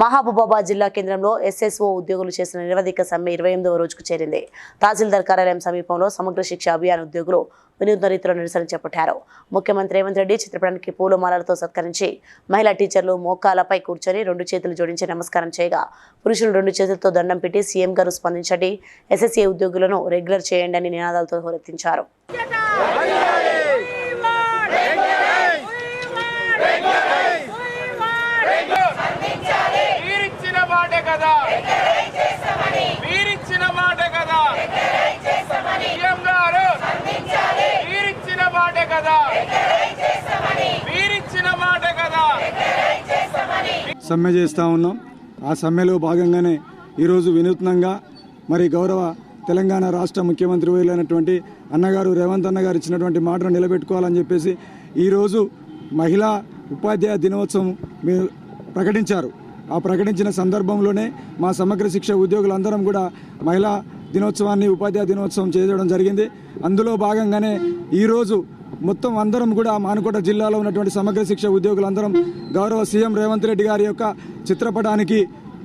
మహబూబాబాద్ జిల్లా కేంద్రంలో ఎస్ఎస్ఓ ఉద్యోగులు చేసిన నిరవధిక సమ్మె ఇరవై ఎనిమిదవ రోజుకు చేరింది. తహసీల్దార్ కార్యాలయం సమీపంలో సమగ్ర శిక్ష అభియాన్ ఉద్యోగులు వినూత్న రీతిలో నిరసన చేపట్టారు. ముఖ్యమంత్రి రేవంత్ రెడ్డి చిత్రపటానికి పూలమాలలతో సత్కరించి మహిళా టీచర్లు మోకాలపై కూర్చొని రెండు చేతులు జోడించి నమస్కారం చేయగా పురుషులు రెండు చేతులతో దండం పెట్టి సీఎం గారు స్పందించండి ఎస్ఎస్ఏ ఉద్యోగులను రెగ్యులర్ చేయండి అని నినాదాలతో హోరెత్తించారు మీరిచ్చిన మాటే కదా. మీరిచ్చిన మాటే కదా. సీఎం గారు మీరిచ్చిన మాటే కదా. మీరిచ్చిన మాటే కదా. సమ్మె చేస్తూ ఉన్నాం. ఆ సమ్మెలో భాగంగానే ఈరోజు వినూత్నంగా మరి గౌరవ తెలంగాణ రాష్ట్ర ముఖ్యమంత్రి అయినటువంటి అన్నగారు రేవంత్ అన్నగారు ఇచ్చినటువంటి మాటను నిలబెట్టుకోవాలని చెప్పేసి ఈరోజు మహిళా ఉపాధ్యాయ దినోత్సవం మీరు ప్రకటించారు. ప్రకటించిన సందర్భంలోనే మా సమగ్ర శిక్ష ఉద్యోగులందరం కూడా మహిళా దినోత్సవాన్ని ఉపాధ్యాయ దినోత్సవం చేయడం జరిగింది. అందులో భాగంగానే ఈరోజు మొత్తం అందరం కూడా మానుకోట జిల్లాలో ఉన్నటువంటి సమగ్ర శిక్ష ఉద్యోగులందరం గౌరవ సీఎం రేవంత్ రెడ్డి గారి యొక్క చిత్రపటానికి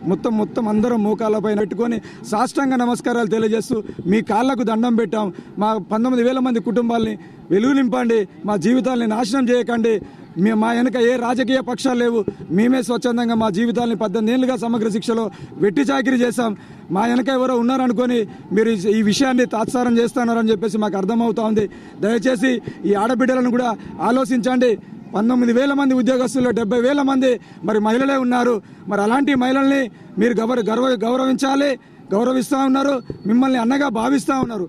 మొత్తం మొత్తం అందరం మోకాళ్ళపై పెట్టుకొని సాష్టాంగ నమస్కారాలు తెలియజేస్తూ మీ కాళ్ళకు దండం పెట్టాం. మా పంతొమ్మిది వేల మంది కుటుంబాల్ని వెలుగు నింపండి. మా జీవితాల్ని నాశనం చేయకండి. మీ మా వెనక ఏ రాజకీయ పక్షాలు లేవు. మేమే స్వచ్ఛందంగా మా జీవితాల్ని పద్దెనిమిది ఏళ్ళుగా సమగ్ర శిక్షలో వెట్టి చాకిరీ చేశాం. మా వెనక ఎవరో ఉన్నారనుకొని మీరు ఈ- ఈ విషయాన్ని తాత్సారం చేస్తున్నారని చెప్పేసి మాకు అర్థమవుతా ఉంది. దయచేసి ఈ ఆడబిడ్డలను కూడా ఆలోచించండి. పంతొమ్మిది వేల మంది ఉద్యోగస్తుల్లో డెబ్బై వేల మంది మరి మహిళలే ఉన్నారు. మరి అలాంటి మహిళల్ని మీరు గౌరవ గౌరవించాలి గౌరవిస్తూ ఉన్నారు మిమ్మల్ని అన్నగా భావిస్తూ ఉన్నారు.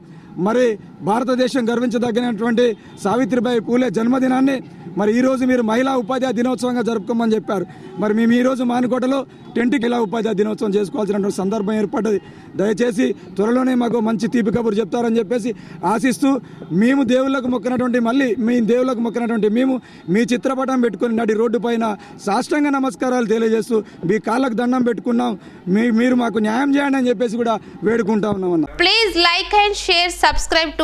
మరి భారతదేశం గర్వించదగినటువంటి సావిత్రిబాయి పూలే జన్మదినాన్ని. మరి ఈరోజు మీరు మహిళా ఉపాధ్యాయ దినోత్సవంగా జరుపుకోమని చెప్పారు. మరి మేము ఈరోజు మానుకోటలో టెంట్కి మహిళా ఉపాధ్యాయ దినోత్సవం చేసుకోవాల్సినటువంటి సందర్భం ఏర్పడ్డది. దయచేసి త్వరలోనే మాకు మంచి తీపి కబురు చెప్తారని చెప్పేసి ఆశిస్తూ మేము దేవుళ్ళకు మొక్కినటువంటి మళ్ళీ మీ దేవుళ్ళకు మొక్కినటువంటి మేము మీ చిత్రపటం పెట్టుకుని నడి రోడ్డు పైన సాష్టంగా నమస్కారాలు తెలియజేస్తూ మీ కాళ్ళకు దండం పెట్టుకున్నాం. మీ మీరు మాకు న్యాయం చేయండి అని చెప్పేసి కూడా వేడుకుంటా ఉన్నాం అన్న like and share subscribe to